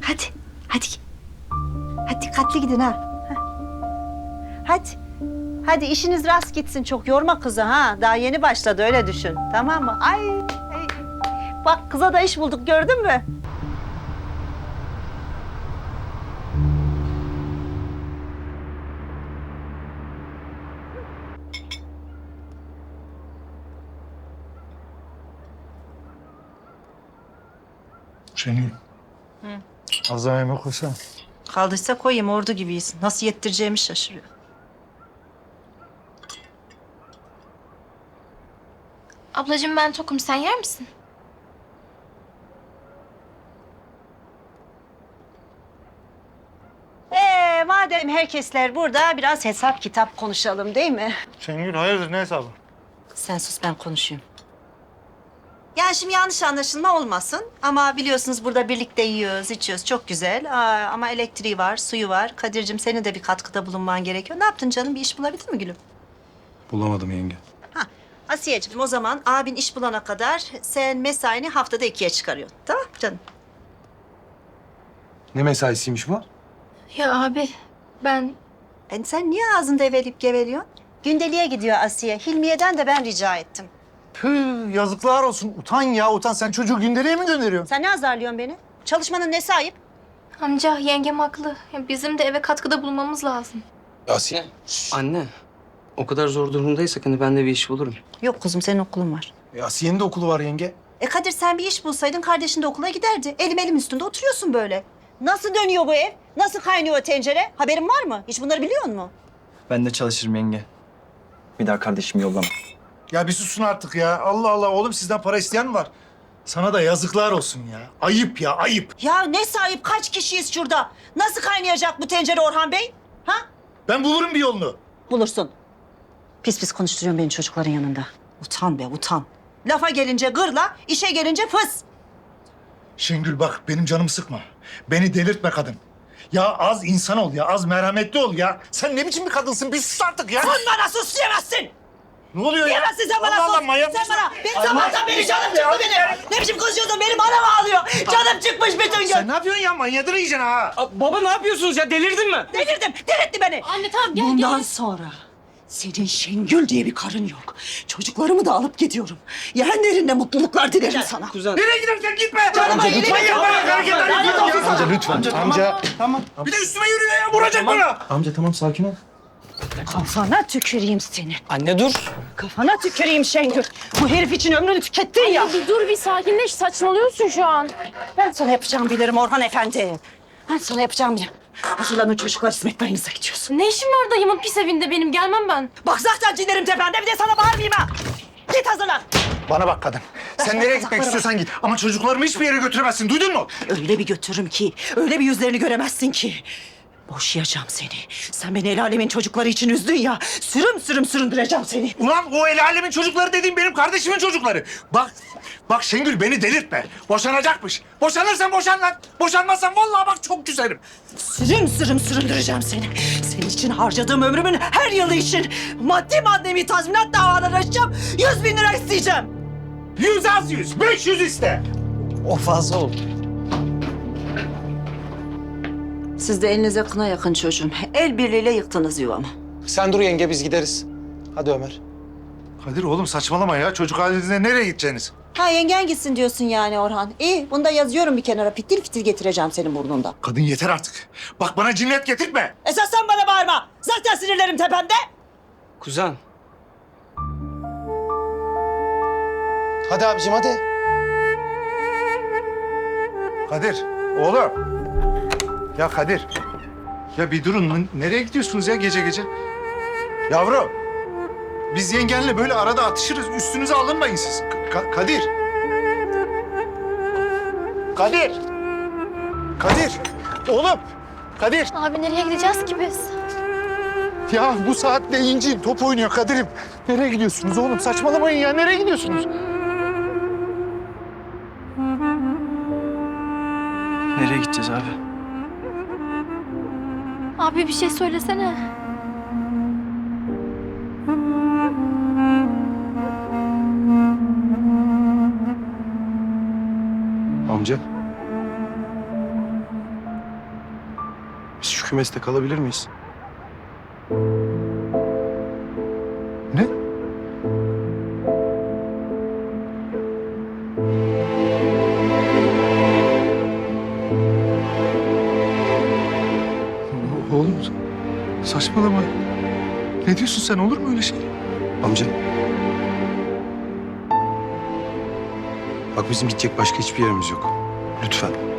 Hadi, hadi. Hadi dikkatli gidin ha. Hadi. Hadi işiniz rast gitsin. Çok yorma kızı ha. Daha yeni başladı öyle düşün. Tamam mı? Ay. ay. Bak kıza da iş bulduk gördün mü? Şengül. Az daha yemek koysana. Kaldıysa koyayım ordu gibiyiz. Nasıl yettireceğimi şaşırıyor. Ablacığım ben tokum sen yer misin? Ee, madem herkesler burada biraz hesap kitap konuşalım değil mi? Şengül hayırdır ne hesabı? Sen sus ben konuşayım. Yani şimdi yanlış anlaşılma olmasın ama biliyorsunuz burada birlikte yiyoruz, içiyoruz. Çok güzel Aa, ama elektriği var, suyu var. Kadir'cim senin de bir katkıda bulunman gerekiyor. Ne yaptın canım? Bir iş bulabildin mi gülüm? Bulamadım yenge. Ha, Asiye'cim o zaman abin iş bulana kadar sen mesaini haftada ikiye çıkarıyorsun. Tamam mı canım? Ne mesaisiymiş bu? Ya abi ben Yani sen niye ağzında evelip geveliyorsun? Gündeliğe gidiyor Asiye. Hilmiye'den de ben rica ettim. Püh yazıklar olsun. Utan ya utan. Sen çocuğu gündeliğe mi gönderiyorsun? Sen ne azarlıyorsun beni? Çalışmanın ne sahip? amca yengem haklı. Ya bizim de eve katkıda bulunmamız lazım. Asiye. Anne, o kadar zor durumdaysak hani ben de bir iş bulurum. Yok kuzum senin okulun var. E, Asiye'nin de okulu var yenge. E Kadir sen bir iş bulsaydın kardeşin de okula giderdi. Elim elim üstünde oturuyorsun böyle. Nasıl dönüyor bu ev? Nasıl kaynıyor o tencere? Haberin var mı? Hiç bunları biliyor musun? Ben de çalışırım yenge. Bir daha kardeşimi yollama. Ya bir susun artık ya. Allah Allah oğlum sizden para isteyen mi var? Sana da yazıklar olsun ya. Ayıp ya ayıp. Ya ne sahip kaç kişiyiz şurada? Nasıl kaynayacak bu tencere Orhan Bey? Ha? Ben bulurum bir yolunu. Bulursun. Pis pis konuşturuyorsun beni çocukların yanında. Utan be utan. Lafa gelince gırla, işe gelince fıs. Şengül bak benim canımı sıkma. Beni delirtme kadın. Ya az insan ol ya, az merhametli ol ya. Sen ne biçim bir kadınsın? Bir sus artık ya. Sen bana sus diyemezsin. Ne oluyor ya? Diyemezsin sen bana Allah. Allah manyak sen mısın? bana. Benim sabahtan beri canım çıktı benim. Ne biçim konuşuyorsun? Benim anam ağlıyor. Canım çıkmış bütün gün. Sen ne yapıyorsun ya? Manyadını yiyeceksin ha. baba ne yapıyorsunuz ya? Delirdin mi? Delirdim. Delirtti beni. Anne tamam gel Bundan sonra senin Şengül diye bir karın yok. Çocuklarımı da alıp gidiyorum. Yeğenlerinle mutluluklar dilerim sana. Kuzen. Nereye gidersen gitme. Canıma iyilik Manyak yok. manyak hareketler Lanet yapıyorsun ya. olsun sana. Lütfen. Amca. Tamam. Bir de üstüme yürüyor ya. Vuracak bana. Amca tamam sakin ol. Kafana tüküreyim seni. Anne dur. Kafana tüküreyim Şengül. Bu herif için ömrünü tükettin ya. Bir dur bir sakinleş saçmalıyorsun şu an. Ben sana yapacağım bilirim Orhan Efendi. Ben sana yapacağım bilirim. Hazırlanın çocuklar İsmet dayınıza gidiyorsun. Ne işim var dayımın pis evinde benim gelmem ben. Bak zaten cinlerim tepende bir de sana bağırmayayım ha. Git hazırlan. Bana bak kadın. Sen nereye gitmek istiyorsan git. Ama çocuklarımı hiçbir yere götüremezsin. Duydun mu? Öyle bir götürürüm ki, öyle bir yüzlerini göremezsin ki. Boşayacağım seni. Sen beni el alemin çocukları için üzdün ya. Sürüm sürüm süründüreceğim seni. Ulan o el alemin çocukları dediğim benim kardeşimin çocukları. Bak, bak Şengül beni delirtme. Boşanacakmış. Boşanırsan boşan lan. Boşanmazsan vallahi bak çok güzelim. Sürüm sürüm süründüreceğim seni. Senin için harcadığım ömrümün her yılı için maddi manevi tazminat davaları açacağım. Yüz bin lira isteyeceğim. Yüz az yüz, beş yüz iste. O fazla oldu. Siz de elinize kına yakın çocuğum. El birliğiyle yıktınız yuvamı. Sen dur yenge biz gideriz. Hadi Ömer. Kadir oğlum saçmalama ya. Çocuk halinizde nereye gideceksiniz? Ha yengen gitsin diyorsun yani Orhan. İyi bunu da yazıyorum bir kenara. Fitil fitil getireceğim senin burnunda. Kadın yeter artık. Bak bana cinnet getirtme. Esas sen bana bağırma. Zaten sinirlerim tepemde. Kuzen. Hadi abicim hadi. Kadir, oğlum. Ya Kadir. Ya bir durun. Nereye gidiyorsunuz ya gece gece? Yavrum. Biz yengenle böyle arada atışırız. Üstünüze alınmayın siz. Ka- Kadir. Kadir. Kadir. Oğlum. Kadir. Abi nereye gideceğiz ki biz? Ya bu saatte İnci top oynuyor Kadir'im. Nereye gidiyorsunuz oğlum? Saçmalamayın ya. Nereye gidiyorsunuz? Nereye gideceğiz abi? Abi bir şey söylesene. Amca. Biz şu kümeste kalabilir miyiz? Saçmalama. Ne diyorsun sen olur mu öyle şey? Amca. Bak bizim gidecek başka hiçbir yerimiz yok. Lütfen.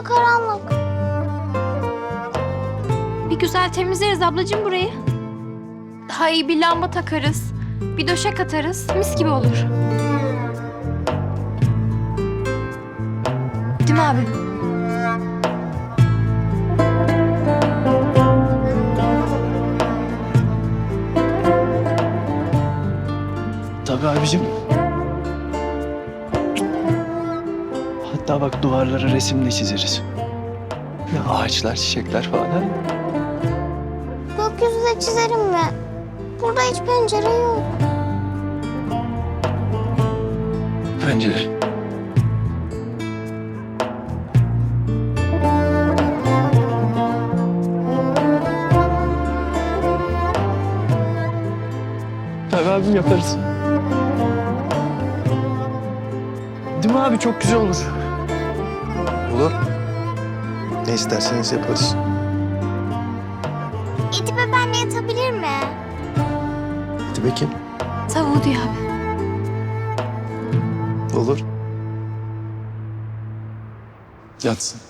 Da karanlık. Bir güzel temizleriz ablacığım burayı. Daha iyi bir lamba takarız. Bir döşek atarız. Mis gibi olur. Değil mi abi? Tabii abicim. Hatta bak duvarlara resim de çizeriz. Ya ağaçlar, çiçekler falan. ha? Gökyüzü de çizerim mi? Burada hiç pencere yok. Pencere. Tabii abim yaparız. Değil mi abi? Çok güzel olur. Olur. Ne isterseniz yaparız. İdip benle yatabilir mi? Hadi bakayım. Tavuğu diyor abi. Olur. Yatsın.